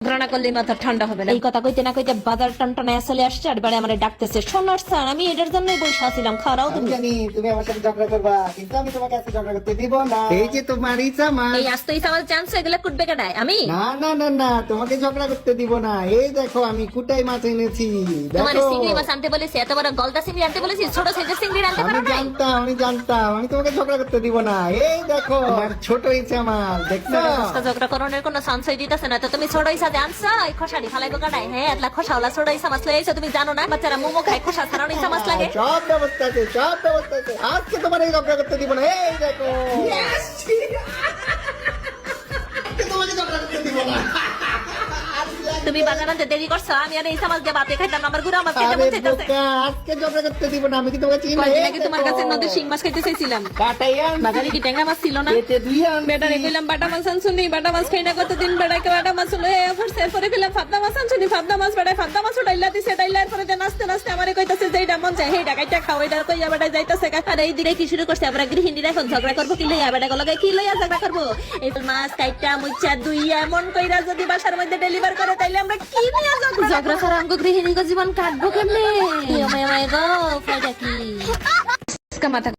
ঘটনা করলে মাথা ঠান্ডা হবে না। এই কথা কইতে না কইতে বাজার টনটনায় চলে আসছে আর বারে আমার ডাকতেছে শোনার স্যার আমি এটার জন্যই বসে আছিলাম খারাও তুমি। জানি তুমি আমার সাথে ঝগড়া করবা কিন্তু আমি তোমাকে আজকে ঝগড়া করতে দিব না। এই যে তোমার ইচ্ছা মা এই আসতে ইচ্ছা আমার চান্স এগুলো কুটবে আমি? না না না না তোমাকে ঝগড়া করতে দিব না। এই দেখো আমি কুটাই মাছ এনেছি তোমার দেখো মাছ আনতে বলেছি এত বড় গলদা চিংড়ি আনতে বলেছি ছোট সাইজের চিংড়ি আনতে পারো না জানতাম আমি জানতাম আমি তোমাকে ঝগড়া করতে দিব না। এই দেখো আমার ছোট ইচ্ছা মাছ দেখছ? ঝগড়া করানোর কোনো চান্সই দিতেছে না তো তুমি ছোট ইসা আনসা এই খসাড়ি ফালাইবো কাটাই হ্যাঁ এতলা খোসাওলা ছোট ইসা মাছ লইছো তুমি জানো না? বাচ্চারা মোমো খায় খোসা ছাড়ানো ইসা মাছ লাগে। সব ব্যবস্থা আছে সব ব্যবস্থা আছে। আজকে তোমার এই ঝগড়া করতে দিব না এই দেখো। আজকে তোমাকে ঝগড়া করতে দিব না। তুমি বাজার দেরি করছ আমি আর এই মাছ দিয়ে ভাতে খাইতাম আমার গুড়া মাছ খেতে মন চাইতেছে। আজকে জবরা করতে দিব না আমি কি তোমাকে চিনি? না তোমার কাছে নদীর শিং মাছ খাইতে চাইছিলাম। কাটাইয়া বাজারে কি ট্যাংরা মাছ ছিল না? এতে বেটা রে কইলাম বাটা মাছ আনছুনি বাটা মাছ খাই না কতদিন? বেটাকে বাটা মাছ লয়ে এই অফার এরপরে কইলাম ফাদনা মাছ আনছুনি ফাদনা মাছ বেটা ফাদনা মাছ ডাইলা দিছে ডাইলার পরে নাচতে নাচতে আমারে মন চাই হেইটা কাইটা খাও এটা কইয়া বেটায় যাইতাছে আর এই দিকে কি শুরু করছে? আমরা গৃহিণীরা এখন ঝগড়া করব কি লইয়া? বেটা লগে কি লইয়া ঝগড়া করব? এই মাছ কাইটা মুচা দুইয়া এমন কইরা যদি বাসার মধ্যে ডেলিভার করে তাইলে আমরা কি নিয়ে ঝগড়া ঝগড়া ছাড়া আমগো গৃহিণীকে জীবন কাটবো কেমনে? ইয়ে মায়ে মায়ে গো ফাইটা কি? মাথা